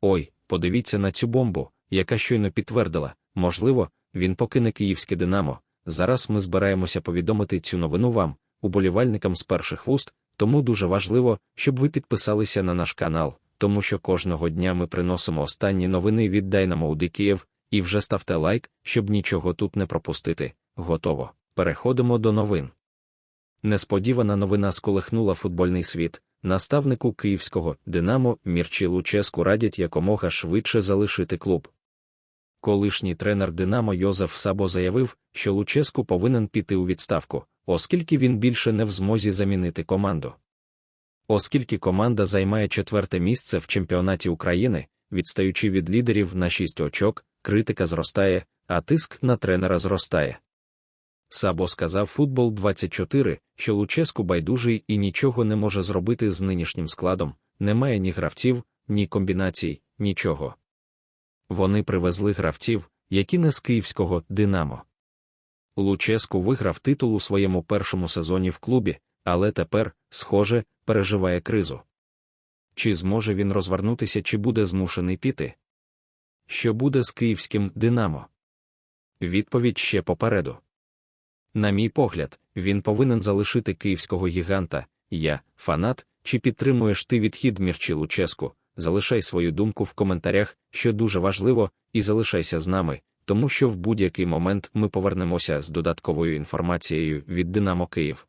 Ой, подивіться на цю бомбу, яка щойно підтвердила, можливо, він покине київське Динамо. Зараз ми збираємося повідомити цю новину вам, уболівальникам з перших вуст, тому дуже важливо, щоб ви підписалися на наш канал, тому що кожного дня ми приносимо останні новини від Дайнамо Київ, і вже ставте лайк, щоб нічого тут не пропустити. Готово. Переходимо до новин. Несподівана новина сколихнула футбольний світ. Наставнику київського Динамо Мірчі Луческу радять якомога швидше залишити клуб. Колишній тренер Динамо Йозеф Сабо заявив, що Луческу повинен піти у відставку, оскільки він більше не в змозі замінити команду. Оскільки команда займає четверте місце в чемпіонаті України, відстаючи від лідерів на 6 очок, критика зростає, а тиск на тренера зростає. Сабо сказав футбол 24, що Луческу байдужий і нічого не може зробити з нинішнім складом, немає ні гравців, ні комбінацій, нічого. Вони привезли гравців, які не з київського Динамо. Луческу виграв титул у своєму першому сезоні в клубі, але тепер, схоже, переживає кризу. Чи зможе він розвернутися, чи буде змушений піти? Що буде з київським Динамо? Відповідь ще попереду. На мій погляд, він повинен залишити київського гіганта. Я, фанат, чи підтримуєш ти відхід Мірчі Луческу, залишай свою думку в коментарях, що дуже важливо, і залишайся з нами, тому що в будь-який момент ми повернемося з додатковою інформацією від Динамо Київ.